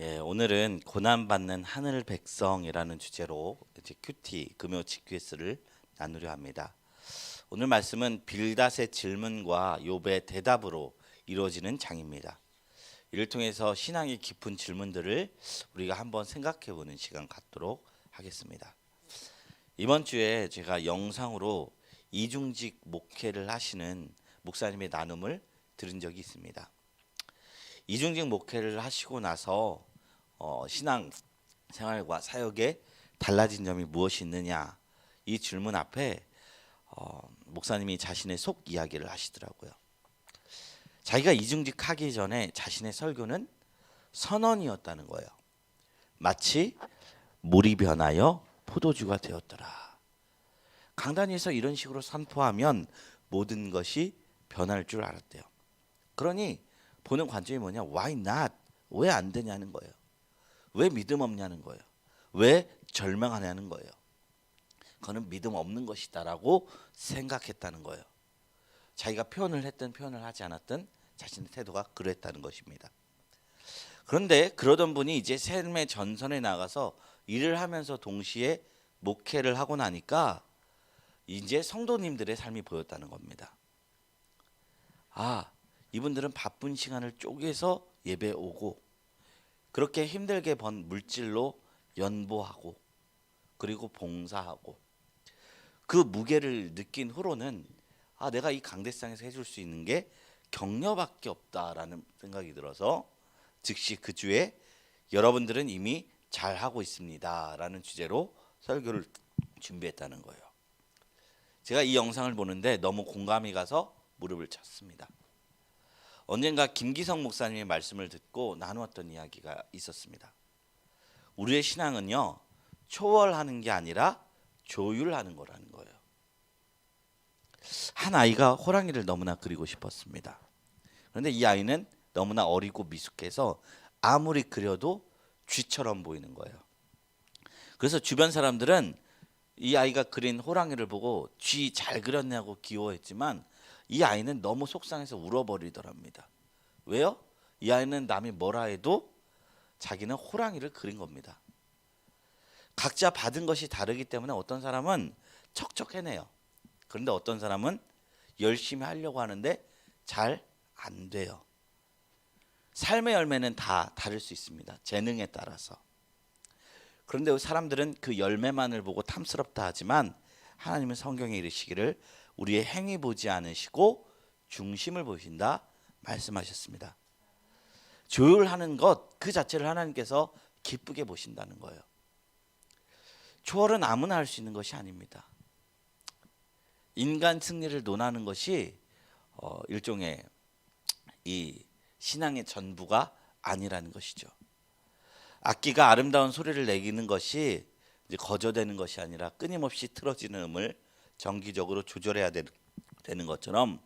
예, 오늘은 고난받는 하늘 백성이라는 주제로 이제 큐티 금요 직귀스를 나누려 합니다. 오늘 말씀은 빌닷의 질문과 욥의 대답으로 이루어지는 장입니다. 이를 통해서 신앙의 깊은 질문들을 우리가 한번 생각해 보는 시간 갖도록 하겠습니다. 이번 주에 제가 영상으로 이중직 목회를 하시는 목사님의 나눔을 들은 적이 있습니다. 이중직 목회를 하시고 나서 어, 신앙 생활과 사역에 달라진 점이 무엇이 있느냐 이 질문 앞에 어, 목사님이 자신의 속 이야기를 하시더라고요. 자기가 이중직 하기 전에 자신의 설교는 선언이었다는 거예요. 마치 물이 변하여 포도주가 되었더라. 강단에서 이런 식으로 선포하면 모든 것이 변할 줄 알았대요. 그러니 보는 관점이 뭐냐? Why not? 왜 안 되냐는 거예요. 왜 믿음 없냐는 거예요. 왜 절망하냐는 거예요. 그거는 믿음 없는 것이다라고 생각했다는 거예요. 자기가 표현을 했든 표현을 하지 않았든 자신의 태도가 그랬다는 것입니다. 그런데 그러던 분이 이제 삶의 전선에 나가서 일을 하면서 동시에 목회를 하고 나니까 이제 성도님들의 삶이 보였다는 겁니다. 아, 이분들은 바쁜 시간을 쪼개서 예배 오고 그렇게 힘들게 번 물질로 연보하고 그리고 봉사하고 그 무게를 느낀 후로는 아 내가 이 강대상에서 해줄 수 있는 게 격려밖에 없다라는 생각이 들어서 즉시 그 주에 여러분들은 이미 잘 하고 있습니다라는 주제로 설교를 준비했다는 거예요. 제가 이 영상을 보는데 너무 공감이 가서 무릎을 쳤습니다. 언젠가 김기성 목사님의 말씀을 듣고 나누었던 이야기가 있었습니다. 우리의 신앙은요 초월하는 게 아니라 조율하는 거라는 거예요. 한 아이가 호랑이를 너무나 그리고 싶었습니다. 그런데 이 아이는 너무나 어리고 미숙해서 아무리 그려도 쥐처럼 보이는 거예요. 그래서 주변 사람들은 이 아이가 그린 호랑이를 보고 쥐 잘 그렸냐고 귀여워했지만 이 아이는 너무 속상해서 울어버리더랍니다. 왜요? 이 아이는 남이 뭐라 해도 자기는 호랑이를 그린 겁니다. 각자 받은 것이 다르기 때문에 어떤 사람은 척척해내요. 그런데 어떤 사람은 열심히 하려고 하는데 잘 안 돼요. 삶의 열매는 다 다를 수 있습니다. 재능에 따라서. 그런데 사람들은 그 열매만을 보고 탐스럽다 하지만 하나님은 성경에 이르시기를 우리의 행위 보지 않으시고 중심을 보신다 말씀하셨습니다. 조율하는 것 그 자체를 하나님께서 기쁘게 보신다는 거예요. 초월은 아무나 할 수 있는 것이 아닙니다. 인간 승리를 논하는 것이 어, 일종의 이 신앙의 전부가 아니라는 것이죠. 악기가 아름다운 소리를 내기는 것이 거저되는 것이 아니라 끊임없이 틀어지는 음을 정기적으로 조절해야 되는 것처럼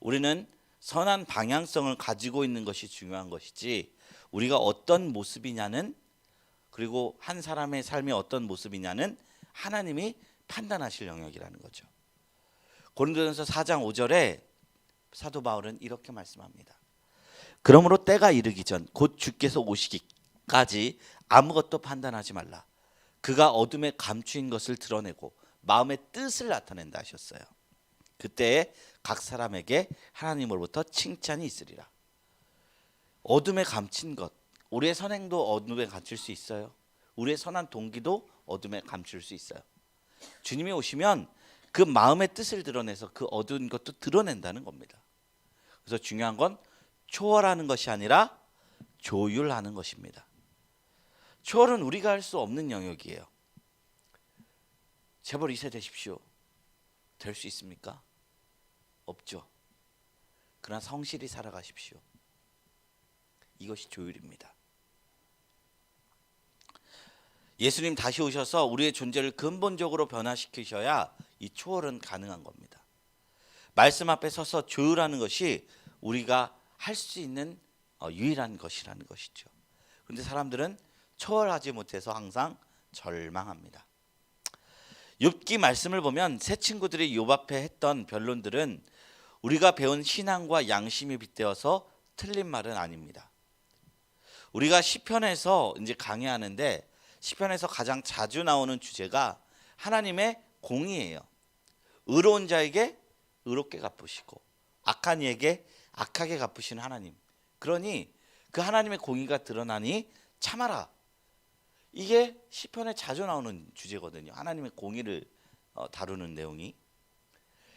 우리는 선한 방향성을 가지고 있는 것이 중요한 것이지 우리가 어떤 모습이냐는 그리고 한 사람의 삶이 어떤 모습이냐는 하나님이 판단하실 영역이라는 거죠. 고린도전서 4장 5절에 사도 바울은 이렇게 말씀합니다. 그러므로 때가 이르기 전 곧 주께서 오시기까지 아무것도 판단하지 말라. 그가 어둠에 감추인 것을 드러내고 마음의 뜻을 나타낸다 하셨어요. 그때 각 사람에게 하나님으로부터 칭찬이 있으리라. 어둠에 감춘 것, 우리의 선행도 어둠에 감출 수 있어요. 우리의 선한 동기도 어둠에 감출 수 있어요. 주님이 오시면 그 마음의 뜻을 드러내서 그 어두운 것도 드러낸다는 겁니다. 그래서 중요한 건 초월하는 것이 아니라 조율하는 것입니다. 초월은 우리가 할 수 없는 영역이에요. 재벌 2세 되십시오. 될 수 있습니까? 없죠. 그러나 성실히 살아가십시오. 이것이 조율입니다. 예수님 다시 오셔서 우리의 존재를 근본적으로 변화시키셔야 이 초월은 가능한 겁니다. 말씀 앞에 서서 조율하는 것이 우리가 할 수 있는 어, 유일한 것이라는 것이죠. 그런데 사람들은 초월하지 못해서 항상 절망합니다. 욥기 말씀을 보면 새 친구들이 욥 앞에 했던 변론들은 우리가 배운 신앙과 양심이 빗대어서 틀린 말은 아닙니다. 우리가 시편에서 이제 강의하는데 시편에서 가장 자주 나오는 주제가 하나님의 공의예요. 의로운 자에게 의롭게 갚으시고 악한 이에게 악하게 갚으시는 하나님. 그러니 그 하나님의 공의가 드러나니 참아라. 이게 시편에 자주 나오는 주제거든요. 하나님의 공의를 어, 다루는 내용이.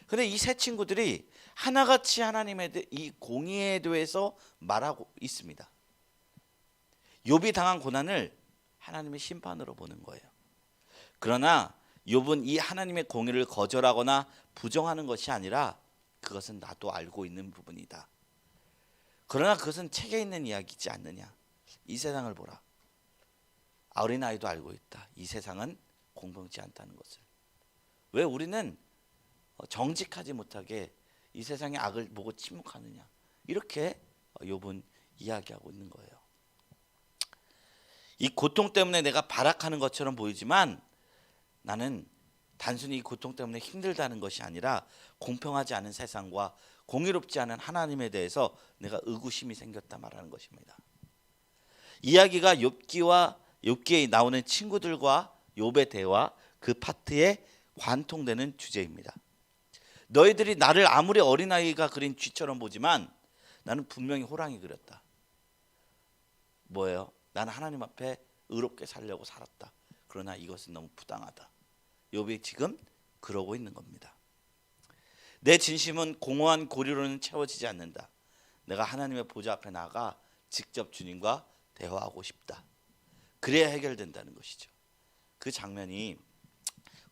근데 이 세 친구들이 하나같이 하나님의 대- 이 공의에 대해서 말하고 있습니다. 욥이 당한 고난을 하나님의 심판으로 보는 거예요. 그러나 욥은 이 하나님의 공의를 거절하거나 부정하는 것이 아니라 그것은 나도 알고 있는 부분이다. 그러나 그것은 책에 있는 이야기지 않느냐. 이 세상을 보라. 어린아이도 알고 있다. 이 세상은 공평치 않다는 것을. 왜 우리는 어, 정직하지 못하게 이 세상의 악을 보고 침묵하느냐. 이렇게 어, 욥은 이야기하고 있는 거예요. 이 고통 때문에 내가 발악하는 것처럼 보이지만 나는 단순히 이 고통 때문에 힘들다는 것이 아니라 공평하지 않은 세상과 공의롭지 않은 하나님에 대해서 내가 의구심이 생겼다 말하는 것입니다. 이야기가 욥기와 욥기에 나오는 친구들과 욥의 대화 그 파트에 관통되는 주제입니다. 너희들이 나를 아무리 어린아이가 그린 쥐처럼 보지만 나는 분명히 호랑이 그렸다. 뭐예요? 나는 하나님 앞에 의롭게 살려고 살았다. 그러나 이것은 너무 부당하다. 욥이 지금 그러고 있는 겁니다. 내 진심은 공허한 고리로는 채워지지 않는다. 내가 하나님의 보좌 앞에 나가 직접 주님과 대화하고 싶다. 그래야 해결된다는 것이죠. 그 장면이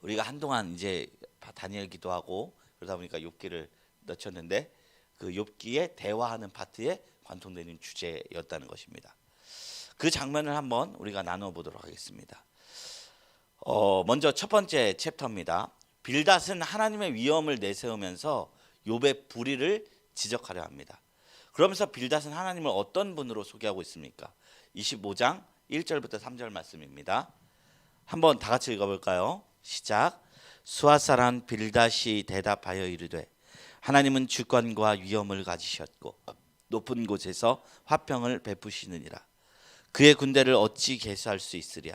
우리가 한동안 이제 다니엘 기도 하고 그러다 보니까 욥기를 넣쳤는데 그 욥기에 대화하는 파트에 관통되는 주제였다는 것입니다. 그 장면을 한번 우리가 나눠 보도록 하겠습니다. 어, 먼저 첫 번째 챕터입니다. 빌닷은 하나님의 위엄을 내세우면서 욥의 불의를 지적하려 합니다. 그러면서 빌닷은 하나님을 어떤 분으로 소개하고 있습니까? 25장 1절부터 3절 말씀입니다. 한번 다 같이 읽어볼까요? 시작. 수아 사람 빌닷이 대답하여 이르되 하나님은 주권과 위엄을 가지셨고 높은 곳에서 화평을 베푸시느니라. 그의 군대를 어찌 계수할 수 있으랴?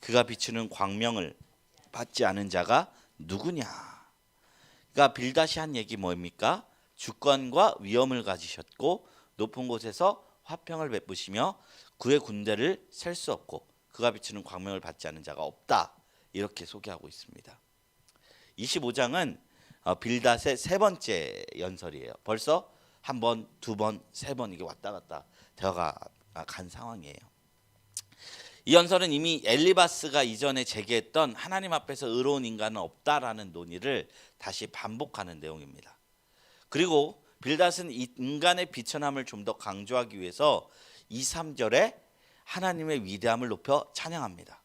그가 비추는 광명을 받지 않은 자가 누구냐? 그러니까 빌닷이 한 얘기 뭐입니까? 주권과 위엄을 가지셨고 높은 곳에서 화평을 베푸시며 그의 군대를 셀 수 없고 그가 비추는 광명을 받지 않은 자가 없다. 이렇게 소개하고 있습니다. 25장은 어, 빌닷의 세 번째 연설이에요. 벌써 한 번, 두 번, 세 번 이게 왔다 갔다 되어가 간 상황이에요. 이 연설은 이미 엘리바스가 이전에 제기했던 하나님 앞에서 의로운 인간은 없다라는 논의를 다시 반복하는 내용입니다. 그리고 빌닷은 이 인간의 비천함을 좀 더 강조하기 위해서 2, 3절에 하나님의 위대함을 높여 찬양합니다.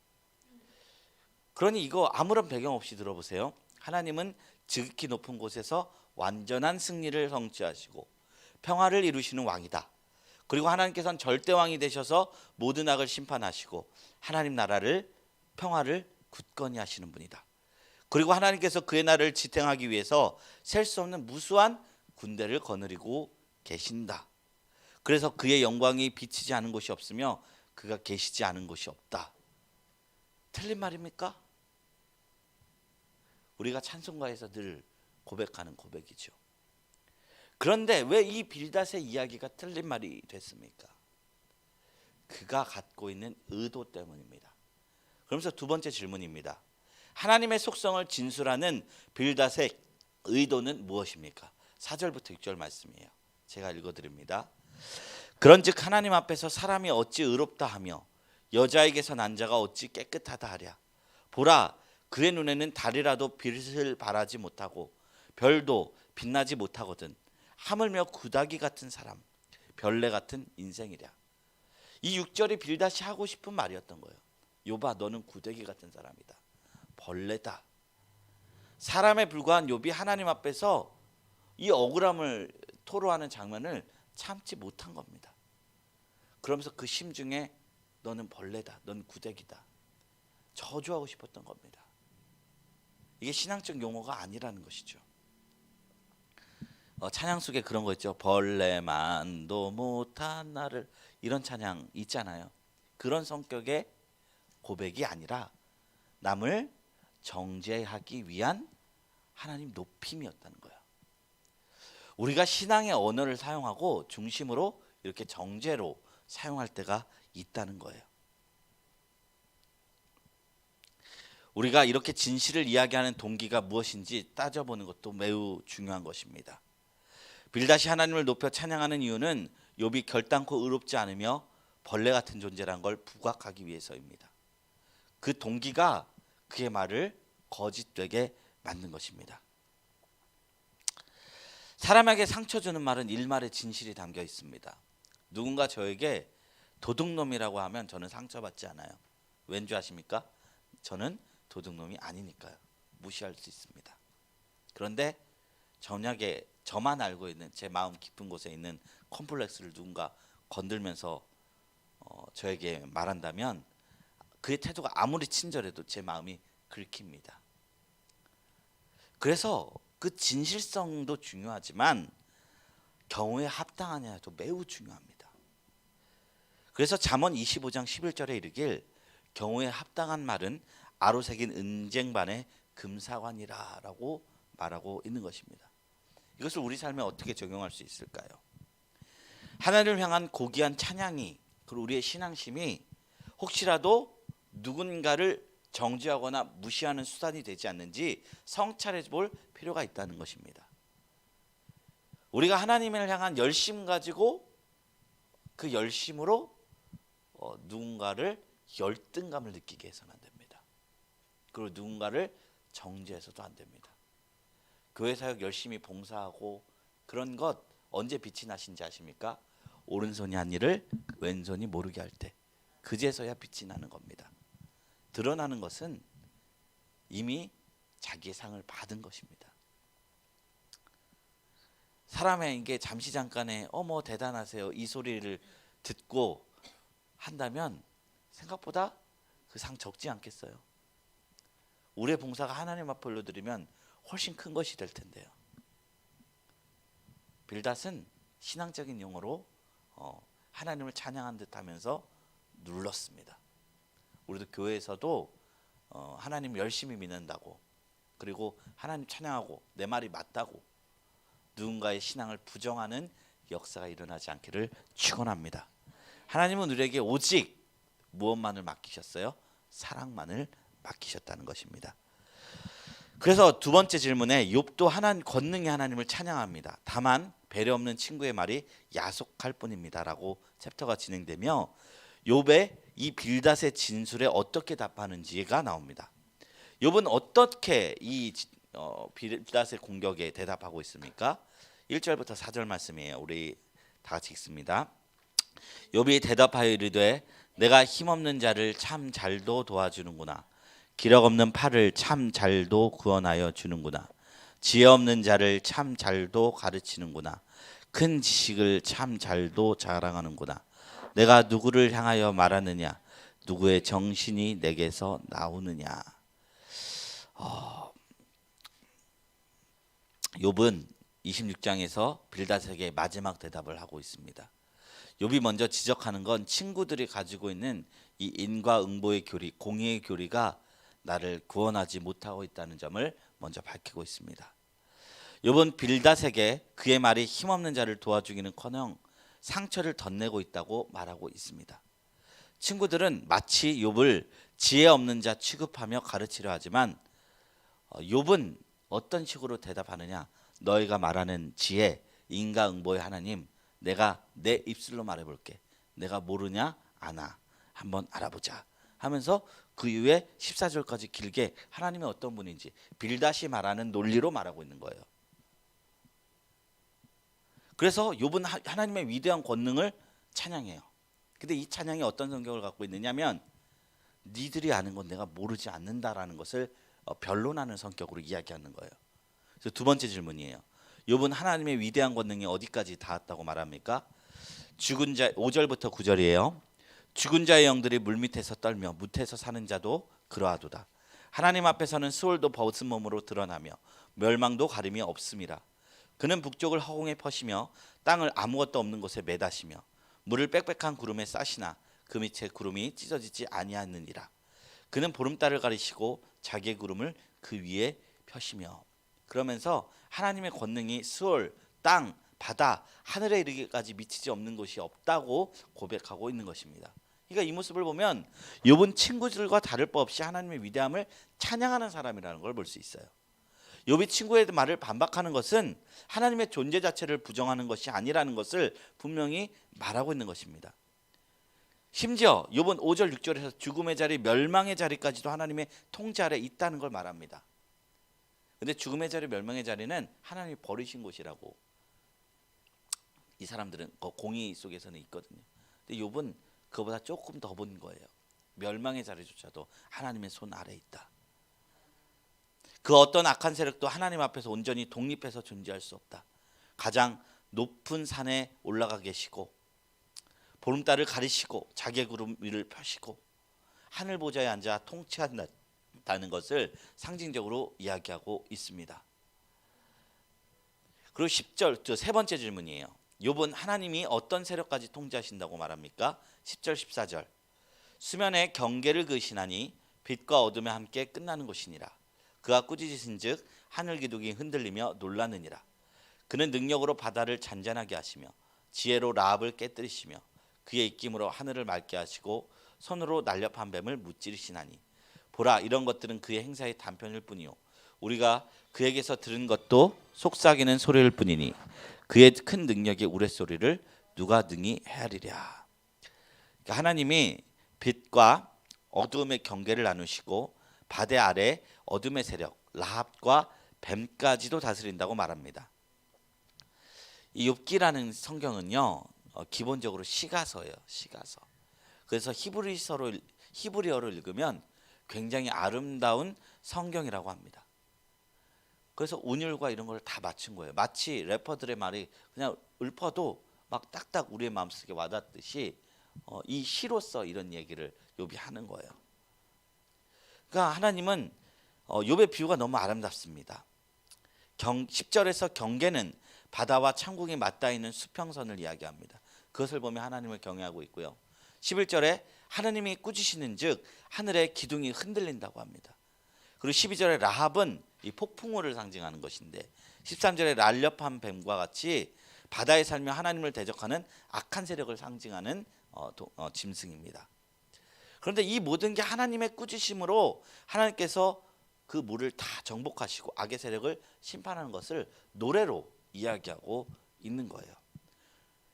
그러니 이거 아무런 배경 없이 들어보세요. 하나님은 지극히 높은 곳에서 완전한 승리를 성취하시고 평화를 이루시는 왕이다. 그리고 하나님께서는 절대 왕이 되셔서 모든 악을 심판하시고 하나님 나라를 평화를 굳건히 하시는 분이다. 그리고 하나님께서 그의 나라를 지탱하기 위해서 셀 수 없는 무수한 군대를 거느리고 계신다. 그래서 그의 영광이 비치지 않은 곳이 없으며 그가 계시지 않은 곳이 없다. 틀린 말입니까? 우리가 찬송가에서 늘 고백하는 고백이죠. 그런데 왜 이 빌닷의 이야기가 틀린 말이 됐습니까? 그가 갖고 있는 의도 때문입니다. 그러면서 두 번째 질문입니다. 하나님의 속성을 진술하는 빌닷의 의도는 무엇입니까? 4절부터 6절 말씀이에요. 제가 읽어 드립니다. 그런즉 하나님 앞에서 사람이 어찌 의롭다 하며 여자에게서 난 자가 어찌 깨끗하다 하랴. 보라 그의 눈에는 달이라도 빛을 발하지 못하고 별도 빛나지 못하거든. 하물며 구다기 같은 사람, 별내 같은 인생이랴. 이 6절이 빌다시 하고 싶은 말이었던 거예요. 요바 너는 구데기 같은 사람이다. 벌레다. 사람에 불과한 욥이 하나님 앞에서 이 억울함을 토로하는 장면을 참지 못한 겁니다. 그러면서 그 심중에 너는 벌레다. 넌 구데기다. 저주하고 싶었던 겁니다. 이게 신앙적 용어가 아니라는 것이죠. 어, 찬양 속에 그런 거 있죠. 벌레만도 못한 나를 이런 찬양 있잖아요. 그런 성격의 고백이 아니라 남을 정죄하기 위한 하나님 높임이었다는 거예요. 우리가 신앙의 언어를 사용하고 중심으로 이렇게 정죄로 사용할 때가 있다는 거예요. 우리가 이렇게 진실을 이야기하는 동기가 무엇인지 따져보는 것도 매우 중요한 것입니다. 빌다시 하나님을 높여 찬양하는 이유는 욥이 결단코 의롭지 않으며 벌레 같은 존재란 걸 부각하기 위해서입니다. 그 동기가 그의 말을 거짓되게 만든 것입니다. 사람에게 상처 주는 말은 일말의 진실이 담겨 있습니다. 누군가 저에게 도둑놈이라고 하면 저는 상처받지 않아요. 왠지 아십니까? 저는 도둑놈이 아니니까요. 무시할 수 있습니다. 그런데 저녁에 저만 알고 있는 제 마음 깊은 곳에 있는 컴플렉스를 누군가 건들면서 어, 저에게 말한다면 그의 태도가 아무리 친절해도 제 마음이 긁힙니다. 그래서 그 진실성도 중요하지만 경우에 합당하냐도 매우 중요합니다. 그래서 잠언 25장 11절에 이르길 경우에 합당한 말은 아로 새긴 은쟁반의 금사관이라라고 말하고 있는 것입니다. 이것을 우리 삶에 어떻게 적용할 수 있을까요? 하나님을 향한 고귀한 찬양이 그리고 우리의 신앙심이 혹시라도 누군가를 정죄하거나 무시하는 수단이 되지 않는지 성찰해 볼 필요가 있다는 것입니다. 우리가 하나님을 향한 열심 가지고 그 열심으로 어, 누군가를 열등감을 느끼게 해서는 안 됩니다. 그리고 누군가를 정죄해서도 안 됩니다. 교회 사역 열심히 봉사하고 그런 것 언제 빛이 나신지 아십니까? 오른손이 한 일을 왼손이 모르게 할 때 그제서야 빛이 나는 겁니다. 드러나는 것은 이미 자기의 상을 받은 것입니다. 사람에게 잠시 잠깐의 어머 대단하세요 이 소리를 듣고 한다면 생각보다 그 상 적지 않겠어요. 우리의 봉사가 하나님 앞에 올려드리면 훨씬 큰 것이 될 텐데요. 빌닷은 신앙적인 용어로 어, 하나님을 찬양한 듯하면서 눌렀습니다. 우리도 교회에서도 어, 하나님 열심히 믿는다고 그리고 하나님 찬양하고 내 말이 맞다고 누군가의 신앙을 부정하는 역사가 일어나지 않기를 축원합니다. 하나님은 우리에게 오직 무엇만을 맡기셨어요? 사랑만을 맡기셨다는 것입니다. 그래서 두 번째 질문에 욥도 하나님 권능의 하나님을 찬양합니다. 다만 배려 없는 친구의 말이 야속할 뿐입니다라고 챕터가 진행되며 욥의 이 빌닷의 진술에 어떻게 답하는지가 나옵니다. 욥은 어떻게 이 어, 빌닷의 공격에 대답하고 있습니까? 1절부터 4절 말씀이에요. 우리 다 같이 읽습니다. 욥이 대답하여 이르되 내가 힘없는 자를 참 잘도 도와주는구나. 기력 없는 팔을 참 잘도 구원하여 주는구나. 지혜 없는 자를 참 잘도 가르치는구나. 큰 지식을 참 잘도 자랑하는구나. 내가 누구를 향하여 말하느냐? 누구의 정신이 내게서 나오느냐? 어, 욥은 26장에서 빌닷에게 마지막 대답을 하고 있습니다. 욥이 먼저 지적하는 건 친구들이 가지고 있는 이 인과응보의 교리, 공의의 교리가 나를 구원하지 못하고 있다는 점을 먼저 밝히고 있습니다. 욥은 빌닷에게 그의 말이 힘없는 자를 도와주기는커녕 상처를 덧내고 있다고 말하고 있습니다. 친구들은 마치 욥을 지혜 없는 자 취급하며 가르치려 하지만 어, 욥은 어떤 식으로 대답하느냐? 너희가 말하는 지혜, 인과응보의 하나님, 내가 내 입술로 말해볼게. 내가 모르냐? 아나. 한번 알아보자. 하면서 그 이후에 14절까지 길게 하나님의 어떤 분인지 빌다시 말하는 논리로 말하고 있는 거예요. 그래서 욥은 하나님의 위대한 권능을 찬양해요. 근데 이 찬양이 어떤 성격을 갖고 있느냐면 니들이 아는 건 내가 모르지 않는다라는 것을 어, 변론하는 성격으로 이야기하는 거예요. 그래서 두 번째 질문이에요. 욥은 하나님의 위대한 권능이 어디까지 닿았다고 말합니까? 죽은 자 5절부터 9절이에요. 죽은 자의 영들이 물밑에서 떨며 무태에서 사는 자도 그러하도다. 하나님 앞에서는 수월도 벗은 몸으로 드러나며 멸망도 가림이 없음이라. 그는 북쪽을 허공에 퍼시며 땅을 아무것도 없는 곳에 매다시며 물을 빽빽한 구름에 싸시나 그 밑에 구름이 찢어지지 아니하느니라. 그는 보름달을 가리시고 자기의 구름을 그 위에 펴시며 그러면서 하나님의 권능이 수월, 땅, 바다, 하늘에 이르기까지 미치지 없는 곳이 없다고 고백하고 있는 것입니다. 그러니까 이 모습을 보면 욥은 친구들과 다를 바 없이 하나님의 위대함을 찬양하는 사람이라는 걸 볼 수 있어요. 욥이 친구의 말을 반박하는 것은 하나님의 존재 자체를 부정하는 것이 아니라는 것을 분명히 말하고 있는 것입니다. 심지어 욥은 5절 6절에서 죽음의 자리, 멸망의 자리까지도 하나님의 통제 아래 있다는 걸 말합니다. 근데 죽음의 자리, 멸망의 자리는 하나님이 버리신 곳이라고 이 사람들은 그 공의 속에서는 있거든요. 근데 욥은 그보다 조금 더 본 거예요. 멸망의 자리조차도 하나님의 손 아래 있다. 그 어떤 악한 세력도 하나님 앞에서 온전히 독립해서 존재할 수 없다. 가장 높은 산에 올라가 계시고 보름달을 가리시고 자기의 구름 위를 펴시고 하늘 보좌에 앉아 통치한다는 것을 상징적으로 이야기하고 있습니다. 그리고 10절 저세 번째 질문이에요. 욥은 하나님이 어떤 세력까지 통제하신다고 말합니까? 10절 14절. 수면에 경계를 그으시나니 빛과 어둠에 함께 끝나는 곳이니라. 그가 꾸짖으신즉 하늘 기둥이 흔들리며 놀라느니라. 그는 능력으로 바다를 잔잔하게 하시며 지혜로 라합을 깨뜨리시며 그의 입김으로 하늘을 맑게 하시고 손으로 날렵한 뱀을 무찌르시나니. 보라 이런 것들은 그의 행사의 단편일 뿐이요. 우리가 그에게서 들은 것도 속삭이는 소리일 뿐이니 그의 큰 능력의 우레소리를 누가 능히 헤아리랴. 그러니까 하나님이 빛과 어두움의 경계를 나누시고 바다 아래 어둠의 세력 라합과 뱀까지도 다스린다고 말합니다. 이 욥기라는 성경은요 어, 기본적으로 시가서예요 시가서. 그래서 히브리서로 히브리어를 읽으면 굉장히 아름다운 성경이라고 합니다. 그래서 운율과 이런 걸 다 맞춘 거예요. 마치 래퍼들의 말이 그냥 읊어도 막 딱딱 우리의 마음속에 와닿듯이 어, 이 시로서 이런 얘기를 욥이 하는 거예요. 그러니까 하나님은 어, 욥의 비유가 너무 아름답습니다. 경 10절에서 경계는 바다와 천국이 맞닿아 있는 수평선을 이야기합니다. 그것을 보며 하나님을 경외하고 있고요. 11절에 하나님이 꾸짖으시는즉 하늘의 기둥이 흔들린다고 합니다. 그리고 12절에 라합은 이 폭풍우를 상징하는 것인데 13절에 날렵한 뱀과 같이 바다에 살며 하나님을 대적하는 악한 세력을 상징하는 어, 도, 어, 짐승입니다. 그런데 이 모든 게 하나님의 꾸짖음으로 하나님께서 그 물을 다 정복하시고 악의 세력을 심판하는 것을 노래로 이야기하고 있는 거예요.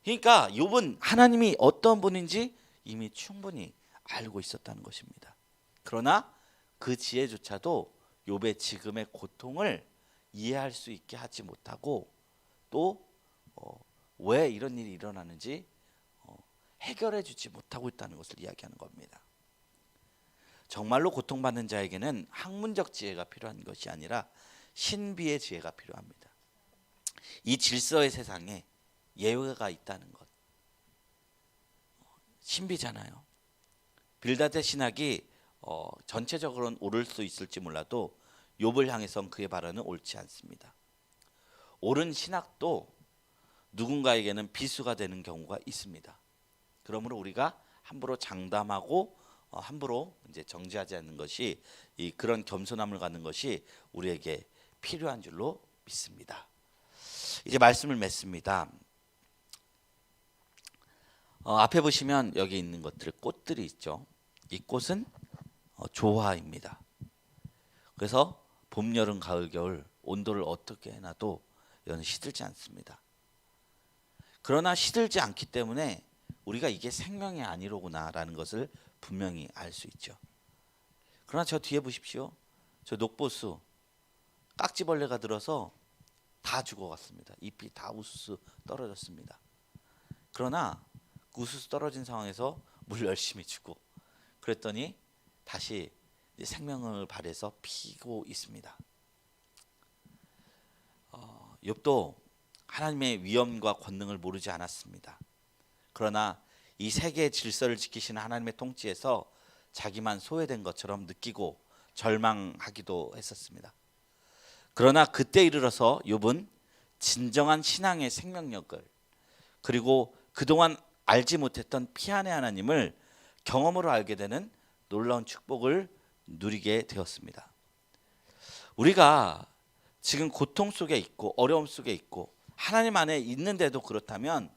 그러니까 욥은 하나님이 어떤 분인지 이미 충분히 알고 있었다는 것입니다. 그러나 그 지혜조차도 욥의 지금의 고통을 이해할 수 있게 하지 못하고 또왜 어, 이런 일이 일어나는지 어, 해결해 주지 못하고 있다는 것을 이야기하는 겁니다. 정말로 고통받는 자에게는 학문적 지혜가 필요한 것이 아니라 신비의 지혜가 필요합니다. 이 질서의 세상에 예외가 있다는 것. 신비잖아요. 빌다데 신학이 어, 전체적으로는 옳을 수 있을지 몰라도 욥을 향해선 그의 발언은 옳지 않습니다. 옳은 신학도 누군가에게는 비수가 되는 경우가 있습니다. 그러므로 우리가 함부로 장담하고 어, 함부로 이제 정지하지 않는 것이 이 그런 겸손함을 갖는 것이 우리에게 필요한 줄로 믿습니다. 이제 말씀을 맺습니다. 어, 앞에 보시면 여기 있는 것들 꽃들이 있죠. 이 꽃은 어, 조화입니다. 그래서 봄, 여름, 가을, 겨울 온도를 어떻게 해놔도 이건 시들지 않습니다. 그러나 시들지 않기 때문에 우리가 이게 생명이 아니로구나라는 것을 분명히 알 수 있죠. 그러나 저 뒤에 보십시오. 저 녹보수 깍지벌레가 들어서 다 죽어갔습니다. 잎이 다 우수수 떨어졌습니다. 그러나 그 우수수 떨어진 상황에서 물 열심히 주고 그랬더니 다시 생명을 발해서 피고 있습니다. 어, 욥도 하나님의 위엄과 권능을 모르지 않았습니다. 그러나 이 세계의 질서를 지키시는 하나님의 통치에서 자기만 소외된 것처럼 느끼고 절망하기도 했었습니다. 그러나 그때 이르러서 욥은 진정한 신앙의 생명력을 그리고 그동안 알지 못했던 피안의 하나님을 경험으로 알게 되는 놀라운 축복을 누리게 되었습니다. 우리가 지금 고통 속에 있고 어려움 속에 있고 하나님 안에 있는데도 그렇다면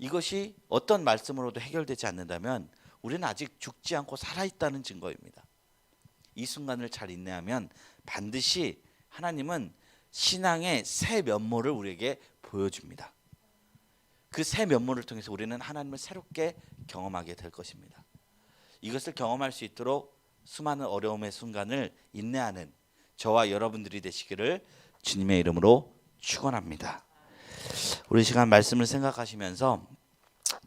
이것이 어떤 말씀으로도 해결되지 않는다면 우리는 아직 죽지 않고 살아 있다는 증거입니다. 이 순간을 잘 인내하면 반드시 하나님은 신앙의 새 면모를 우리에게 보여줍니다. 그 새 면모를 통해서 우리는 하나님을 새롭게 경험하게 될 것입니다. 이것을 경험할 수 있도록 수많은 어려움의 순간을 인내하는 저와 여러분들이 되시기를 주님의 이름으로 축원합니다. 우리 시간 말씀을 생각하시면서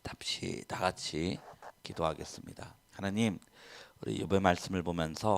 답시 다 같이 기도하겠습니다. 하나님, 우리 예배 말씀을 보면서